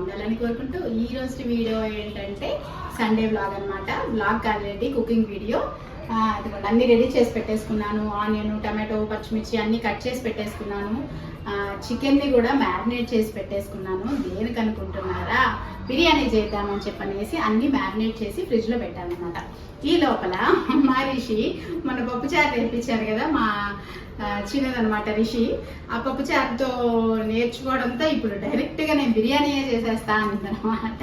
బాగుండాలని కోరుకుంటూ ఈ రోజు వీడియో ఏంటంటే సండే బ్లాగ్ అన్నమాట. వ్లాగ్ కాదండి కుకింగ్ వీడియో ఆ, అన్ని రెడీ చేసి పెట్టేసుకున్నాను. ఆనియన్ టమాటో పచ్చిమిర్చి అన్ని కట్ చేసి పెట్టేసుకున్నాను. చికెన్ని కూడా మ్యారినేట్ చేసి పెట్టేసుకున్నాను. దేనికి అనుకుంటున్నారా బిర్యానీ చేద్దామని చెప్పనేసి అన్ని మ్యారినేట్ చేసి ఫ్రిడ్జ్లో పెట్టాను అనమాట ఈ లోపల మా రిషి మన పప్పుచారు నేర్పించారు కదా మా చిన్నదనమాట రిషి. ఆ పప్పుచారుతో నేర్చుకోవడంతో ఇప్పుడు డైరెక్ట్గా నేను బిర్యానీయే చేసేస్తా అనమాట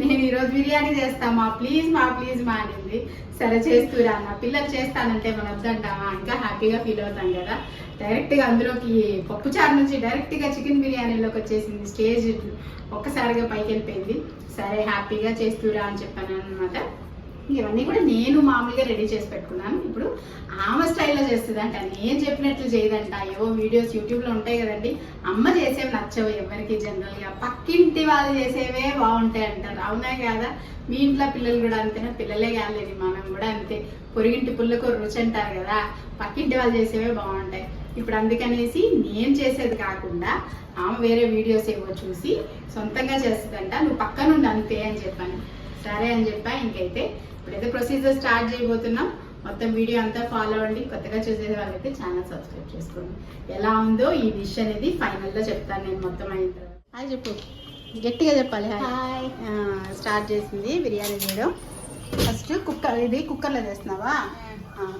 నేను ఈరోజు బిర్యానీ చేస్తామా? ప్లీజ్ మా ప్లీజ్ మా అనింది సరే చేస్తురా అన్న. పిల్లలు చేస్తానంటే మనం వద్దంటామా ఇంకా హ్యాపీగా ఫీల్ అవుతాం కదా. డైరెక్ట్గా అందులోకి పప్పుచారు నుంచి డైరెక్ట్గా చికెన్ బిర్యానీలోకి వచ్చేసింది స్టేజ్ ఒక్కసారిగా పైకి వెళ్ళిపోయింది. సరే హ్యాపీగా చేస్తురా అని చెప్పాను అనమాట ఇవన్నీ కూడా నేను మామూలుగా రెడీ చేసి పెట్టుకున్నాను. ఇప్పుడు ఆమె స్టైల్లో చేస్తుందంట. నేను చెప్పినట్లు చేయదంట. ఏవో వీడియోస్ యూట్యూబ్లో ఉంటాయి కదండి. అమ్మ చేసేవి నచ్చవు ఎవరికి జనరల్గా. పక్కింటి వాళ్ళు చేసేవే బాగుంటాయి అంటారు అవునా కదా? మీ ఇంట్లో పిల్లలు కూడా అంతేనా? పిల్లలే కాలేదు మనం కూడా అంతే. పొరిగింటి పుల్లకు రుచి అంటారు కదా. పక్కింటి వాళ్ళు చేసేవే బాగుంటాయి. ఇప్పుడు అందుకనేసి నేను చేసేది కాకుండా ఆమె వేరే వీడియోస్ ఏవో చూసి సొంతంగా చేస్తుందంట నువ్వు పక్కనుండి అంతే అని చెప్పాను. సరే అని చెప్పా ఇంకైతే ఇప్పుడైతే ప్రొసీజర్ స్టార్ట్ చేయబోతున్నాం. మొత్తం వీడియో అంతా ఫాలో అవ్వండి. కొత్తగా చూసే వాళ్ళైతే ఛానల్ సబ్స్క్రైబ్ చేసుకోండి. ఎలా ఉందో ఈ డిష్ అనేది ఫైనల్లో చెప్తాను నేను మొత్తం అయిన తర్వాత. హాయ్ చెప్పు. గట్టిగా చెప్పాలి హాయ్. స్టార్ట్ చేసింది బిర్యానీ చేయడం. ఫస్ట్ కుక్కర్ ఇది కుక్కర్లో చేస్తున్నావా?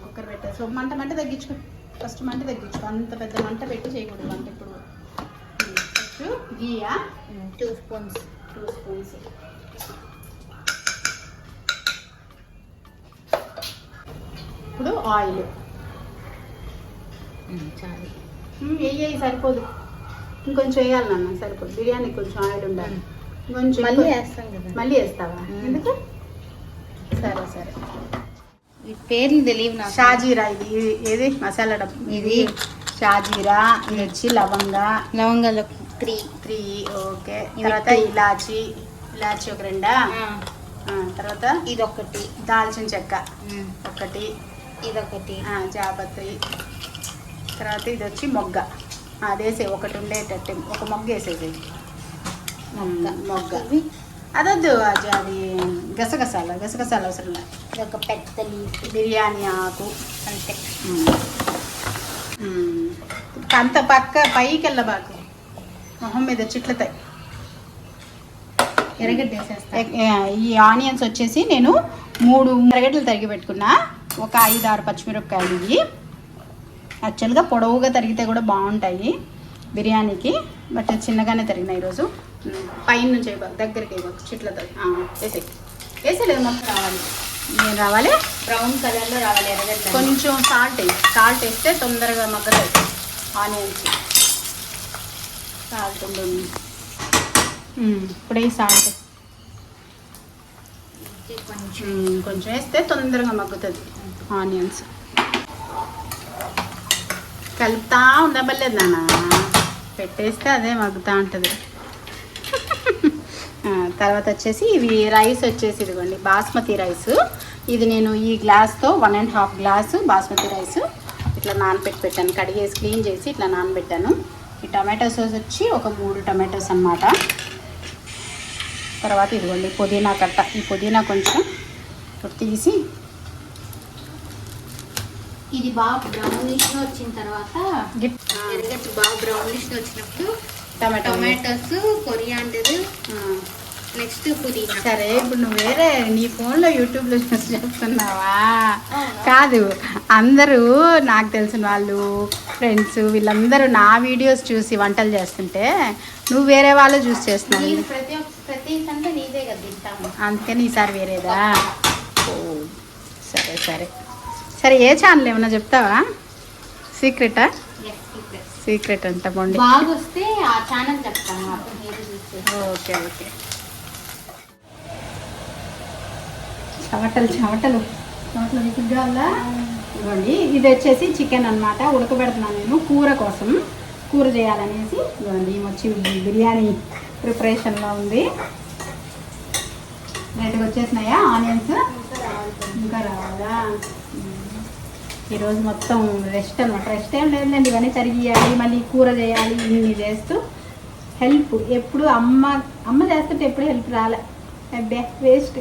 కుక్కర్ పెట్టేసి మంట మంట తగ్గించుకో. ఫస్ట్ మంట తగ్గించుకో. అంత పెద్ద మంట పెట్టి చేయకూడదు మంట ఇప్పుడు ఫస్ట్ గీయా టూ స్పూన్స్ టూ స్పూన్స్ ఇప్పుడు ఆయిల్ చాలు. వెయ్యి సరిపోదు. ఇంకొంచెం వేయాలి నాన్న సరిపోదు. బిర్యానీ కొంచెం ఆయిల్ ఉండాలి. కొంచెం మళ్ళీ వేస్తాం కదా. మళ్ళీ వేస్తావా. ఎందుకు? సరే సరే. ఈ పేర్లు తెలియవు నాకు. షాజీరా ఇది ఏది? మసాలా డబ్బు. ఇది షాజీరా ఇది వచ్చి లవంగా. లవంగాలు త్రీ. Three okay. తర్వాత. ఇలాచి ఇలాచి ఒక రెండా? తర్వాత ఇది ఒకటి దాల్చిన చెక్క. ఒకటి. ఇదొకటి జాపత్రి. తర్వాత ఇది వచ్చి మొగ్గ. అది వేసే ఒకటి ఉండేటట్టు. ఒక మొగ్గ. వేసేది మొగ్గ. మొగ్గ అదొద్దు అది అది గసగసాల గసగసాలు అవసరం లేదు. ఇదొక పెద్ద లీఫ్. బిర్యానీ ఆకు అంతే. అంత పక్క పైకి వెళ్ళబాకు. మొహం మీద చిట్లతాయి. ఎరగడ్డ వేసేస్తా. ఎ- ఎ- ఈ ఆనియన్స్ వచ్చేసి నేను మూడు ఎరగడ్డలు తరిగి పెట్టుకున్నా. ఒక ఐదు ఆరు పచ్చిమిరపకాయలు ఇవి. యాక్చువల్గా పొడవుగా తరిగితే కూడా బాగుంటాయి బిర్యానీకి బట్ చిన్నగానే తరిగినాయి ఈరోజు. పైన నుంచి ఇవ్వ- దగ్గరికి ఇవ్వ చిట్లతో వేసే వేసేలేదు మొత్తం రావాలి. నేను రావాలి? బ్రౌన్ కలర్లో రావాలి ఎర్రగడ్డ కొంచెం సాల్ట్ వేయి. సాల్ట్ వేస్తే తొందరగా మగ్గతాయి. ఆనియన్స్ సాల్ట్ ఉంటుంది ఇప్పుడే సాల్ట్ కొంచెం. మ్మ్. కొంచెం వేస్తే తొందరగా మగ్గుతుంది ఆనియన్స్ కలుపుతా ఉండబలేదు నాన్న. పెట్టేస్తే అదే మగ్గుతూ ఉంటుంది. తర్వాత వచ్చేసి ఇవి రైస్ వచ్చేసి ఇదిగోండి బాస్మతి రైస్ ఇది నేను ఈ గ్లాస్తో one and half glass basmati rice ఇట్లా నానబెట్టి పెట్టాను. కడిగేసి క్లీన్ చేసి ఇట్లా నానబెట్టాను. ఈ టమాటో సాస్ వచ్చి ఒక మూడు టమాటోస్ అన్నమాట. తర్వాత ఇదిగోండి పుదీనా కట్ట. ఈ పుదీనా కొంచెం ఇప్పుడు తీసి ఇది బాగా బ్రౌనిష్ వచ్చిన తర్వాత గిట్ ఎర్రగడ్డ బాగా బ్రౌనిష్ వచ్చినప్పుడు టమాటో టొమాటోస్ కొరియాండర్ నెక్స్ట్ పుదీనా. సరే ఇప్పుడు నువ్వు వేరే నీ ఫోన్లో యూట్యూబ్లో చూసి చెప్తున్నావా? కాదు అందరూ నాకు తెలిసిన వాళ్ళు ఫ్రెండ్స్ వీళ్ళందరూ నా వీడియోస్ చూసి వంటలు చేస్తుంటే నువ్వు వేరే వాళ్ళు చూసి చేస్తున్నావు. నేను ప్రతి ప్రతి నీదే కదా అందుకని ఈసారి వేరేదా? ఓ సరే సరే. సరే ఏ ఛానల్ ఏమన్నా చెప్తావా? సీక్రెటా? సీక్రెట్ అంట బాగా వస్తే ఆ ఛానల్ చెప్తాను ఓకే ఓకే. చెమటలు చవటలు. చెమటలు మీకు కావాలా ఇవ్వండి ఇది వచ్చేసి చికెన్ అన్నమాట. ఉడకబెడుతున్నాను నేను కూర కోసం. కూర చేయాలనేసి ఇవ్వండి వచ్చి బిర్యానీ ప్రిపరేషన్లో ఉంది. రెడ్గా వచ్చేసినాయా? ఆనియన్స్? ఇంకా రావాలా? ఈరోజు మొత్తం రెస్ట్ అనమాట రెస్ట్ ఏం లేదులేండి ఇవన్నీ తరిగియాలి మళ్ళీ కూర చేయాలి ఇన్ని చేస్తూ హెల్ప్. ఎప్పుడు అమ్మ అమ్మ చేస్తుంటే ఎప్పుడు హెల్ప్ రాలే. అబ్బే వేస్ట్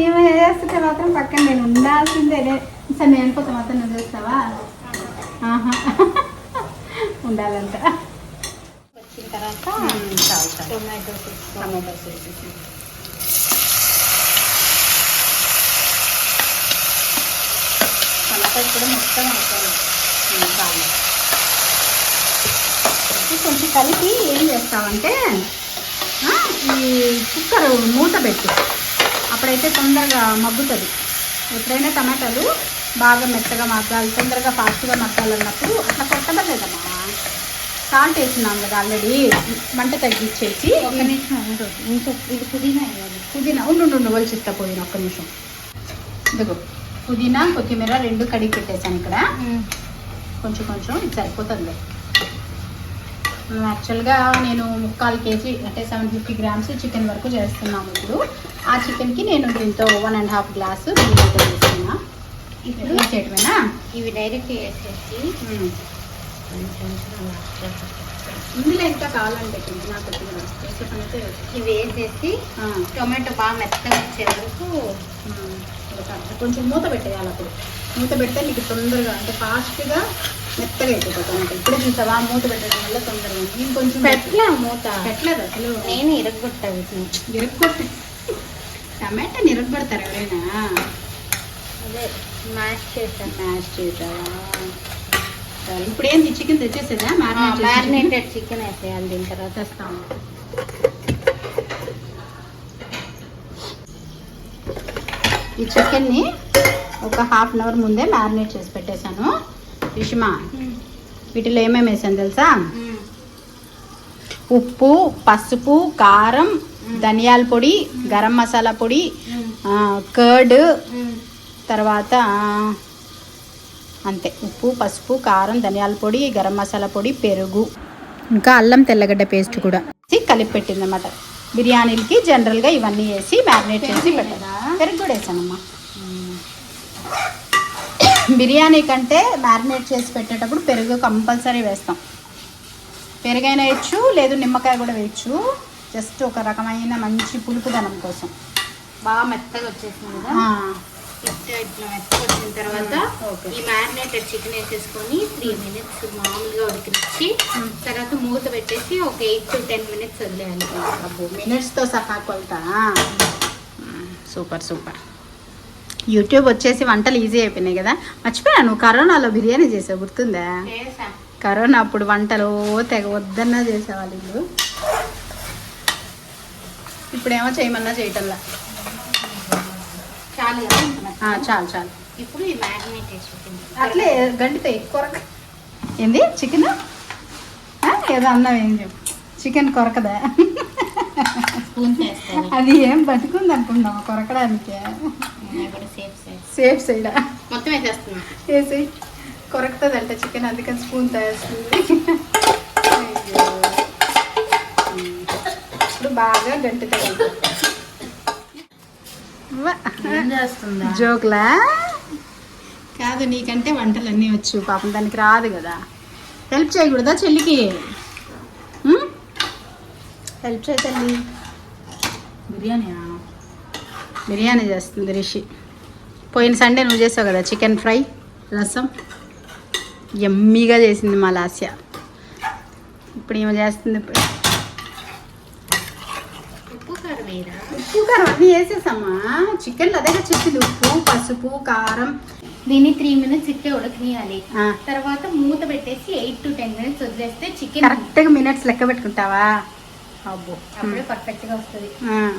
ఏమో చేస్తుంటే మాత్రం పక్కన నేను ఉండాల్సిందే. సరే నేను వెళ్ళిపోతా మాత్రం నువ్వు చేస్తావా? ఆహా. ఉండాలంట. వచ్చిన తర్వాత టొమాటో వేసేసి టమాటోస్ కూడా మొత్తం అవుతాయి కొంచెం కలిపి ఏం చేస్తామంటే ఈ కుక్కర్ మూత పెట్టు. అప్పుడైతే తొందరగా మగ్గుతుంది. ఎప్పుడైనా టమాటాలు బాగా మెత్తగా మగ్గాలి తొందరగా ఫాస్ట్గా మగ్గాలన్నప్పుడు అట్లా కొట్టబడలేదమ్మా. సాల్ట్ వేసినాం కదా ఆల్రెడీ మంట తగ్గించేసి ఒక నిమిషం ఇది పుదీనా పుదీనా ఉండు ఉండు, వలిచిస్తా పుదీనా ఒక్క నిమిషం. ఇదిగో పుదీనా కొత్తిమీర రెండు కడిగి పెట్టేశాను ఇక్కడ. కొంచెం కొంచెం ఇది సరిపోతుంది యాక్చువల్గా నేను ముక్కాలు కేజీ అంటే సెవెన్ ఫిఫ్టీ గ్రామ్స్ చికెన్ వరకు చేస్తున్నాము ఇప్పుడు. ఆ చికెన్కి నేను దీంతో వన్ అండ్ హాఫ్ గ్లాసు అయితే వేస్తున్నా ఇప్పుడు చేయటమేనా? ఇవి డైరెక్ట్ వేసేసి. ఇందులో ఇంకా కావాలంటే నాకు చేసే ఇవి వేసేసి టొమాటో బాగా మెత్తగా వచ్చే వరకు. కొంచెం మూత పెట్టేయాలి అప్పుడు. మూత పెడితే నీకు తొందరగా అంటే ఫాస్ట్గా మెత్తగా అయిపోతుంది టమాటా ఇప్పుడే చూసావా? మూత పెట్టడం వల్ల తొందరగా ఇంకొంచెం పెట్టలే మూత? పెట్టలేదు అసలు. నేను ఇరగొట్టా వీటిని. టమాటా ఎవరైనా? అదే మ్యాష్ చేశాను. మ్యాష్ చేసావా సరే, ఇప్పుడు ఏంది? చికెన్ తెచ్చేసేదా? మ్యారినేట్ మ్యారినేటెడ్ చికెన్ వేసేయాలి దీని తర్వాత. తెస్తాము ఈ చికెన్ని ఒక హాఫ్ అన్ అవర్ ముందే మ్యారినేట్ చేసి పెట్టేశాను. విషమా వీటిలో ఏమేమి వేసాను తెలుసా? ఉప్పు పసుపు కారం ధనియాల పొడి గరం మసాలా పొడి కర్డ్ తర్వాత అంతే. ఉప్పు పసుపు కారం ధనియాల పొడి గరం మసాలా పొడి పెరుగు. ఇంకా అల్లం తెల్లగడ్డ పేస్ట్ కూడా వేసి కలిపి పెట్టిందన్నమాట. బిర్యానీలకి జనరల్గా ఇవన్నీ వేసి మ్యారినేట్ చేసి పెట్టదా పెరుగు కూడా వేసానమ్మా. బిర్యానీ కంటే మ్యారినేట్ చేసి పెట్టేటప్పుడు పెరుగు కంపల్సరీ వేస్తాం. పెరుగైనా వేయచ్చు లేదు నిమ్మకాయ కూడా వేయచ్చు. జస్ట్ ఒక రకమైన మంచి పులుపుదనం కోసం. బాగా మెత్తగా వచ్చేసింది ఇట్లా మెత్తగా వచ్చిన తర్వాత ఓకే. ఈ మ్యారినేటెడ్ చికెన్ వేసేసుకొని త్రీ మినిట్స్ మామూలుగా ఉడికించి తర్వాత మూత పెట్టేసి ఒక ఎయిట్ టు టెన్ మినిట్స్ వదిలేయాలి. మినిట్స్తో సహా కొలతా. Super super. యూట్యూబ్ వచ్చేసి వంటలు ఈజీ అయిపోయినాయి కదా. మర్చిపోయా నువ్వు? కరోనాలో బిర్యానీ చేసావు గుర్తుందా? కరోనా అప్పుడు వంటలు తెగ వద్దన్నా చేసేవాళ్ళు వీళ్ళు ఇప్పుడేమో చేయమన్నా చేయటంలా. చాలు చాలు చాలు. ఇప్పుడు అట్లే గంటితో కొరక. ఏంది? చికెన్? ఏదో అన్నావు ఏం చెప్పు. చికెన్ కొరకదా? అది ఏం బతుకుంది అనుకున్నావు కొరకడానికి. కూడా సేఫ్ సైడ్ మొత్తం వేసేస్తున్నా. వేసి కొరకుతుంది అంట చికెన్ అందుకని స్పూన్ తయారుస్తుంది. ఇప్పుడు బాగా గంటితో జోక్లా? కాదు నీకంటే వంటలు అన్నీ వచ్చు. పాపం దానికి రాదు కదా. హెల్ప్ చేయకూడదా చెల్లికి? హెల్ప్ చేయ తల్లి. బిర్యానీ బిర్యానీ చేస్తుంది రిషి. పోయిన సండే నువ్వు చేసావు కదా చికెన్ ఫ్రై రసం? ఎమ్మీగా చేసింది మా లాస్య. ఇప్పుడు ఏమో చేస్తుంది ఇప్పుడు. ఉప్పు కారం అన్నీ వేసేసమ్మా. చికెన్లో అదే చెప్పింది ఉప్పు పసుపు కారం. దీన్ని త్రీ మినిట్స్ ఇట్టే ఉడకనియాలి. తర్వాత మూత పెట్టేసి ఎయిట్ టు టెన్ మినిట్స్ వదిలేస్తే చికెన్ కరెక్ట్గా మినిట్స్ లెక్క పెట్టుకుంటావా? అప్పుడే పర్ఫెక్ట్గా వస్తుంది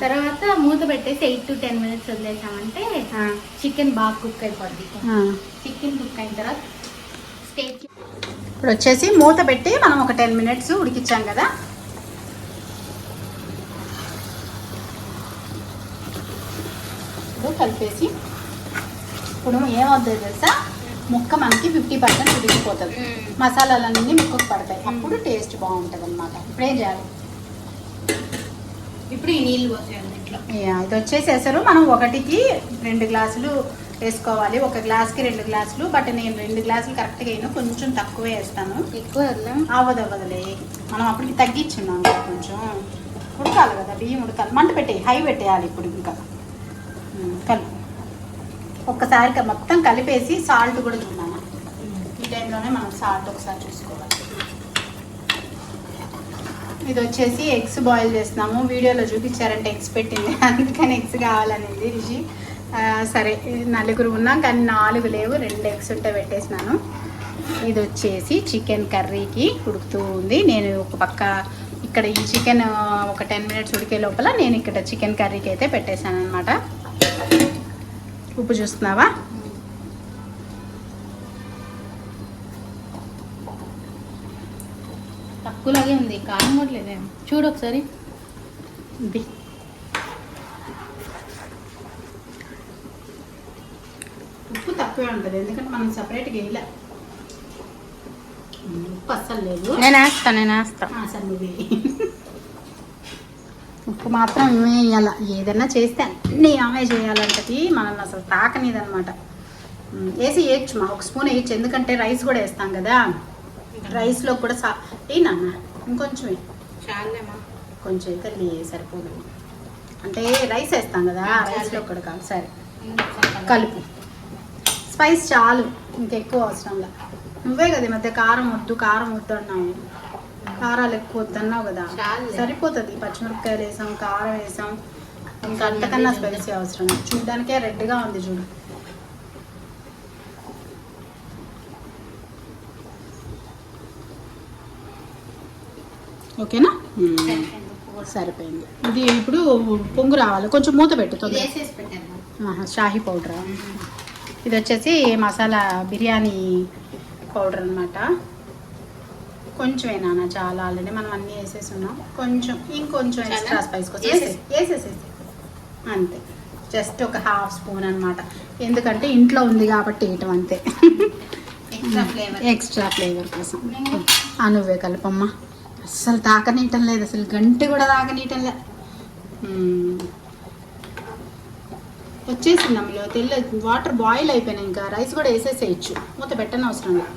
తర్వాత మూత పెట్టేసి ఎయిట్ టు టెన్ మినిట్స్ వదిలేసామంటే చికెన్ బాగా కుక్ అయిపోద్ది. చికెన్ కుక్ అయిన తర్వాత స్టేట్ ఇప్పుడు వచ్చేసి మూత పెట్టి మనం ఒక టెన్ మినిట్స్ ఉడికిచ్చాం కదా. ఇప్పుడు కలిపేసి ఇప్పుడు ఏమవుతుంది తెలుసా? ముక్క మనకి ఫిఫ్టీ పర్సెంట్ ఉడికిపోతుంది. మసాలాలన్నీ ముక్కకు పడతాయి. అప్పుడు టేస్ట్ బాగుంటుంది అనమాట ఇప్పుడు ఏం చేయాలి? ఇప్పుడు ఈ నీళ్ళు పోసేయాలి ఇట్లా. ఇది వచ్చేసి ఎసరు మనం ఒకటికి రెండు గ్లాసులు వేసుకోవాలి. ఒక గ్లాస్కి రెండు గ్లాసులు బట్ నేను రెండు గ్లాసులు కరెక్ట్గా అయినా కొంచెం తక్కువే వేస్తాను. ఎక్కువ అవ్వదు అవ్వదులే మనం అప్పటికి తగ్గించున్నాం కొంచెం. ఉడకాలి కదా బియ్యం ఉడకాలి. మంట పెట్టేయి హై పెట్టేయాలి ఇప్పుడు ఇంకా. కలుపు ఒక్కసారి మొత్తం కలిపేసి సాల్ట్ కూడా చూడాలి ఈ టైంలోనే మనం సాల్ట్ ఒకసారి చూసుకోవాలి. ఇది వచ్చేసి ఎగ్స్ బాయిల్ చేస్తున్నాము. వీడియోలో చూపించారంటే ఎగ్స్ పెట్టింది. అందుకని ఎగ్స్ కావాలనింది రిషి. సరే నలుగురు ఉన్నాం కానీ నాలుగు లేవు రెండు ఎగ్స్ ఉంటే పెట్టేసినాను. ఇది వచ్చేసి చికెన్ కర్రీకి ఉడుకుతూ ఉంది. నేను ఒక పక్క ఇక్కడ ఈ చికెన్ ఒక టెన్ మినిట్స్ ఉడికే లోపల నేను ఇక్కడ చికెన్ కర్రీకి అయితే పెట్టేశాను అనమాట ఉప్పు చూస్తున్నావా? తక్కువలాగే ఉంది. కారం కూడా లేదేం. చూడు ఒకసారి. ఇది ఉప్పు తక్కువే ఉంటుంది. ఎందుకంటే మనం సపరేట్గా వేయలే. ఉప్పు అస్సలు లేదు. నేను వేస్తా నేను వేస్తా. సరే నువ్వు. ఉప్పు మాత్రం ఇవే వేయాల? ఏదైనా చేస్తే అన్నీ ఆమె చేయాలంటది. మనల్ని అసలు తాకనిదనమాట వేసి వేయచ్చు మా. ఒక స్పూన్ వేయచ్చు. ఎందుకంటే రైస్ కూడా వేస్తాం కదా. రైస్లో కూడా సా నాన్న ఇంకొంచెం. చాలేమా కొంచెం అయితే లే- సరిపోదు. అంటే రైస్ వేస్తాం కదా రైస్లో కూడా కాదు సరే. కలుపు. స్పైస్ చాలు. ఇంకెక్కువ అవసరంలా నువ్వే కదా ఈ మధ్య కారం వద్దు కారం వద్దు అన్నావు. కారాలు ఎక్కువ వద్దు అన్నావు కదా. సరిపోతుంది. పచ్చిమిరపకాయలు వేసాం కారం వేసాం. ఇంకా అంతకన్నా స్పైసీ అవసరం. చూడ్డానికే రెడ్గా ఉంది చూడు. ఓకేనా. సరిపోయింది. ఇది ఇప్పుడు పొంగు రావాలి. కొంచెం మూత పెట్టు తొందరగా. వేసేసి పెట్టాను ఆహా, షాహీ పౌడర్. ఇది వచ్చేసి మసాలా బిర్యానీ పౌడర్ అనమాట కొంచెం నాన్న చాలా ఆల్రెడీ మనం అన్నీ వేసేసి ఉన్నాం. కొంచెం ఇంకొంచెం? ఎక్స్ట్రా స్పైస్ కోసం వేసేసి- వేసేసేసి అంతే. జస్ట్ ఒక హాఫ్ స్పూన్ అన్నమాట. ఎందుకంటే ఇంట్లో ఉంది కాబట్టి వేయటం అంతే. Extra flavour. ఎక్స్ట్రా ఫ్లేవర్ కోసం. ఆ నువ్వే కలపమ్మా. అస్సలు తాకనీయటం లేదు అసలు గంట కూడా తాకనీయటం లేదు. వచ్చేసింది అమ్మలో తెల్ల వాటర్ బాయిల్ అయిపోయినాయి ఇంకా. రైస్ కూడా వేసేసేయచ్చు. మూత పెట్టని అవసరం లేదు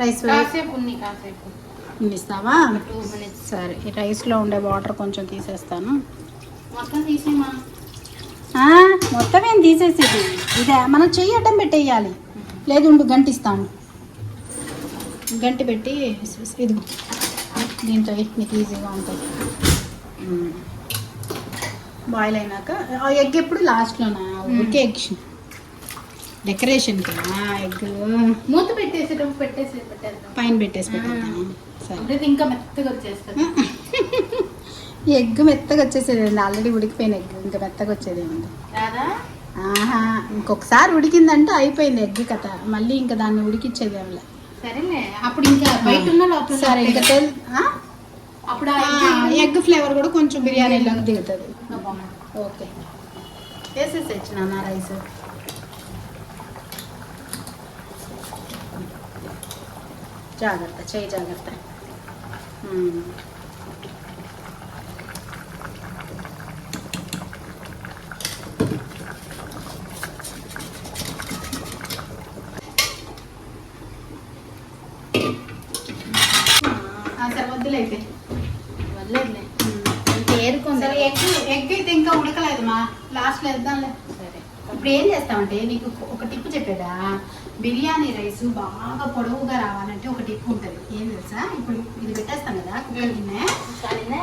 రైస్ కాసేపు ఉంది కాసేపు. ఇస్తావా? Two minutes. సరే ఈ రైస్లో ఉండే వాటర్ కొంచెం తీసేస్తాను. మొత్తం తీసేమా ఆ, మొత్తం ఏం తీసేసేది? ఇదే మనం చెయ్యి అడ్డం పెట్టేయాలి. లేదు ఉండు గంట ఇస్తాను గంటి పెట్టి ఇది దీంతో నీకు ఈజీగా ఉంటుంది. బాయిల్ అయినాక ఆ ఎగ్ ఎప్పుడు లాస్ట్లోనా? ఊరికే ఎగ్ డెకరేషన్కి? ఎగ్. మూత పెట్టేసేటప్పుడు పెట్టేసి పెట్టేద్దాం. పైన పెట్టేసి పెట్టేద్దాం. సరే. ఇంకా మెత్తగా వచ్చేస్తుంది. ఎగ్ మెత్తగా వచ్చేసేది ఆల్రెడీ ఉడికిపోయిన ఎగ్ ఇంకా మెత్తగా వచ్చేది రాదా? ఆహా ఇంకొకసారి ఉడికిందంటే అయిపోయింది ఎగ్ కథ. మళ్ళీ ఇంకా దాన్ని ఉడికిచ్చేది ఏమిలే సరేలే అప్పుడు ఇంకా బయట ఉన్న లోపల సరే ఇంకా తెల్ ఆ? అప్పుడు ఎగ్ ఫ్లేవర్ కూడా కొంచెం బిర్యానీలోకి దిగుతుంది. ఓకే. వేసేసి వచ్చిన రైస్. జాగ్రత్త చేయి జాగ్రత్త. మ్మ్. ఆ, సరే వద్దులే. అయితే వల్లేదులే మ్మ్. ఇంకా ఏరుకుంది ఎగ్ ఎగ్ అయితే ఇంకా ఉడకలేదు మా లాస్ట్లో వేద్దాంలే సరే. ఇప్పుడు ఏం చేస్తామంటే నీకు ఒక టిప్ చెప్పేదా? బిర్యానీ రైస్ బాగా పొడవుగా రావాలంటే ఒక టిప్ ఉంటుంది. ఏం తెలుసా? ఇప్పుడు ఇది పెట్టేస్తాం కదా కుక్కర్ గిన్నె సరేనా?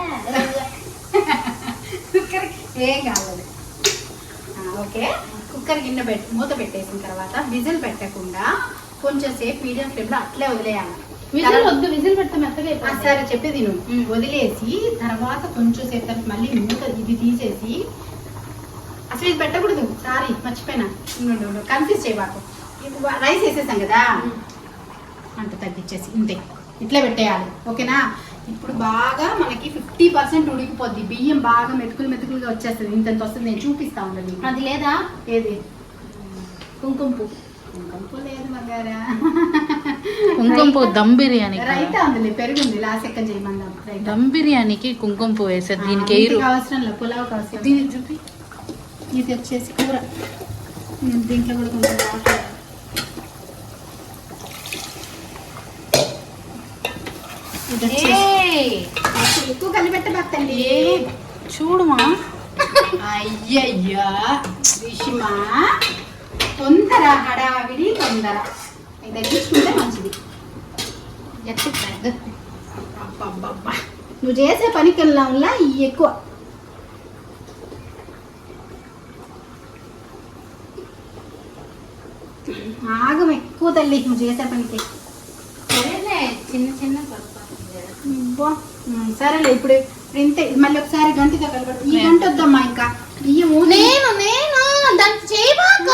కుక్కర్కి ఏం కావాలి? ఓకే. కుక్కర్ గిన్నె పెట్టి మూత పెట్టేసిన తర్వాత విజిల్ పెట్టకుండా కొంచెం సేపు మీడియం ఫ్లేమ్లో అట్లే వదిలేయాలి. విజిల్ వద్దు విజిల్ పెడితే మెత్తగా. సరే చెప్పేది నువ్వు. వదిలేసి తర్వాత కొంచెం సేపు మళ్ళీ మూత ఇది తీసేసి అసలు ఇది పెట్టకూడదు. సారీ మర్చిపోయినా. కన్ఫ్యూజ్ చేయబాకు రైస్ వేసేసాం కదా. అంత తగ్గించేసి ఇంతే. ఇట్లా పెట్టేయాలి. ఓకేనా? ఇప్పుడు బాగా మనకి ఫిఫ్టీ పర్సెంట్ ఉడికిపోద్ది. బియ్యం బాగా మెతుకులు మెతుకులుగా వచ్చేస్తుంది. ఇంత వస్తుంది నేను చూపిస్తా ఉండండి. అది లేదా? ఏది? కుంకుమ పువ్వు. కుంకుమ పువ్వు దమ్ బిర్యానీ పెరుగుంది లాస్ట్ ఎక్కడ చేయమందాం దమ్ బిర్యానీకి కుంకుమ పువ్వు వేసారు దీనికి ఎయిరు అవసరం లేదు అవసరం. చూపి. ఇది వచ్చేసి కూర. దీంట్లో కూడా కొంచెం వాటర్! ఎక్కువ చూడుమా అయ్యయ్యా విషమా తొందర హడావిడి తొందర. ఇది తగ్గించుకుంటే మంచిది. అబ్బబ్బబ్బా. నువ్వు చేసే పనికల్లా ఇవి ఎక్కువ. ఆగం ఎక్కువ తల్లి నువ్వు చేసే పనికి. సరేలే చిన్న చిన్న సరేలే ఇప్పుడు ఇంతే మళ్ళీ ఒకసారి గంటితో కలపడు. ఈ గంట వద్దమ్మా ఇంకా నేను నేను. చేయబాక.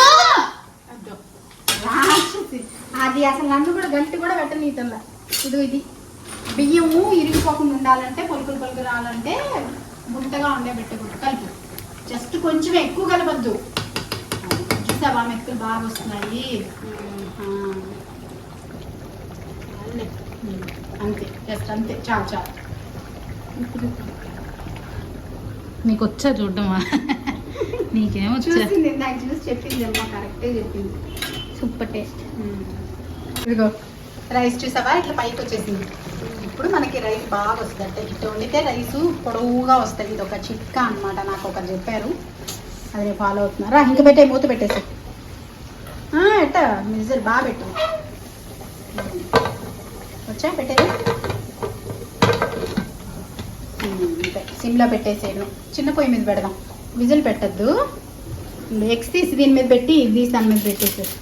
అది అసలు నన్ను కూడా గంటి కూడా పెట్టనీతంలా ఇది ఇది. బియ్యము ఇరిగిపోకుండా ఉండాలంటే పొలుకులు పొలుకులు రావాలంటే గుంటగా ఉండే పెట్టకూడదు కలుపు. జస్ట్ కొంచెం ఎక్కువ కలపద్దు. చూసావా మెక్కులు బాగా వస్తున్నాయి. అంతే జస్ట్ అంతే. చాలు చాలు. నీకు వచ్చా చూడమా నీకేమొచ్చా చూసింది నాకు చూసి చెప్పింది అమ్మా కరెక్టే చెప్పింది. Super taste. ఇదిగో రైస్ చూసావా? ఇట్లా పైకి వచ్చేసింది. ఇప్పుడు మనకి రైస్ బాగా వస్తుంది. అంటే ఇట్లా వండితే రైస్ పొడవుగా వస్తుంది. ఇది ఒక చిట్కా అన్నమాట నాకు ఒకరు చెప్పారు. అది నేను ఫాలో అవుతున్నారా ఇంక పెట్టే మూత పెట్టేసి. ఎట్ట? మిజర్ బాగా పెట్టు. వచ్చా పెట్టేది? సిమ్లో పెట్టేసేయడం చిన్న పొయ్యి మీద పెడదాం. విజిల్ పెట్టద్దు. ఎగ్స్ తీసి దీని మీద పెట్టి ఇది తీసి దాని మీద పెట్టేసేసి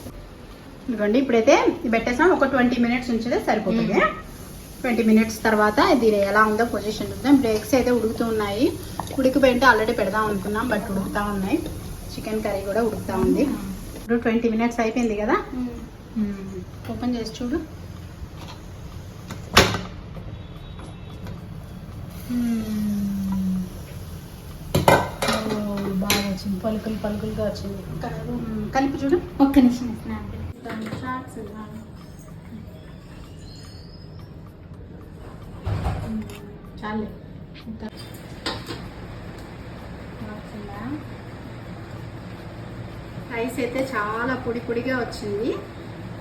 ఇదిగోండి ఇప్పుడైతే పెట్టేసాం. ఒక ట్వంటీ మినిట్స్ ఉంచితే సరిపోతుంది. ట్వంటీ మినిట్స్ తర్వాత ఇది ఎలా ఉందో పొజిషన్ చూద్దాం. ఇప్పుడు ఎగ్స్ అయితే ఉడుకుతూ ఉన్నాయి. ఉడికిపోయింటే ఆల్రెడీ పెడదాం అనుకున్నాం బట్ ఉడుకుతూ ఉన్నాయి. చికెన్ కర్రీ కూడా ఉడుకుతూ ఉంది. ఇప్పుడు ట్వంటీ మినిట్స్ అయిపోయింది కదా? ఓపెన్ చేసి చూడు. మ్మ్. ఓ, బాగా వచ్చింది. పలుకులు పలుకులుగా వచ్చింది. కలిపి చూడు. ఒక్క నిమిషం చాలే. రైస్ అయితే చాలా పొడి పొడిగా వచ్చింది.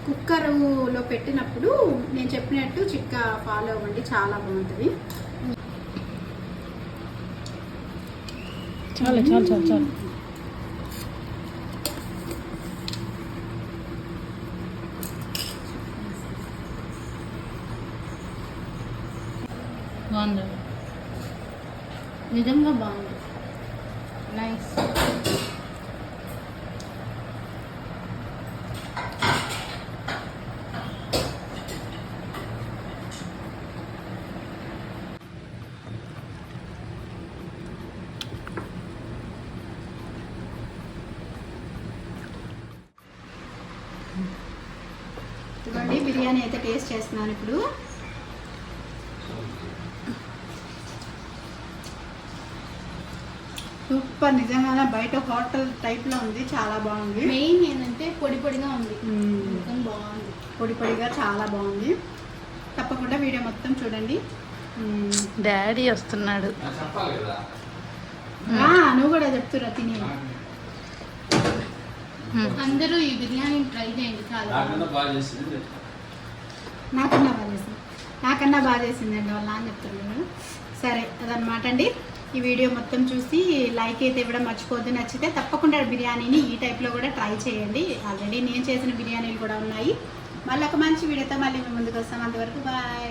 కుక్కర్లో పెట్టినప్పుడు నేను చెప్పినట్టు చిక్క ఫాలో అవ్వండి చాలా బాగుంటుంది. చాలు చాలు చాలు చాలు బాగుంది నిజంగా బాగుంది. నైస్ ఇదిగోండి బిర్యానీ అయితే టేస్ట్ చేస్తున్నాను ఇప్పుడు. సూపర్ నిజంగానే బయట హోటల్ టైప్లో ఉంది చాలా బాగుంది. మెయిన్ ఏంటంటే పొడి పొడిగా ఉంది. బాగుంది. పొడి పొడిగా చాలా బాగుంది. తప్పకుండా వీడియో మొత్తం చూడండి. డాడీ వస్తున్నాడు. ఆ, నువ్వు కూడా చెప్తురా తిని. అందరూ ఈ బిర్యానీ ట్రై చేయండి చాలా నాకన్నా బాగుంది. బాగా చేసింది నాకన్నా బాగా చేసింది. నాకన్నా బాగా చేసిందండి వాళ్ళ నాన్న చెప్తున్నాను సరే అదనమాట అండి. ఈ వీడియో మొత్తం చూసి లైక్ అయితే ఇవ్వడం మర్చిపోద్దు నచ్చితే తప్పకుండా బిర్యానీని ఈ టైప్లో కూడా ట్రై చేయండి. ఆల్రెడీ నేను చేసిన బిర్యానీలు కూడా ఉన్నాయి. మళ్ళీ ఒక మంచి వీడియోతో మళ్ళీ మేము ముందుకు వస్తాం. అంతవరకు బాయ్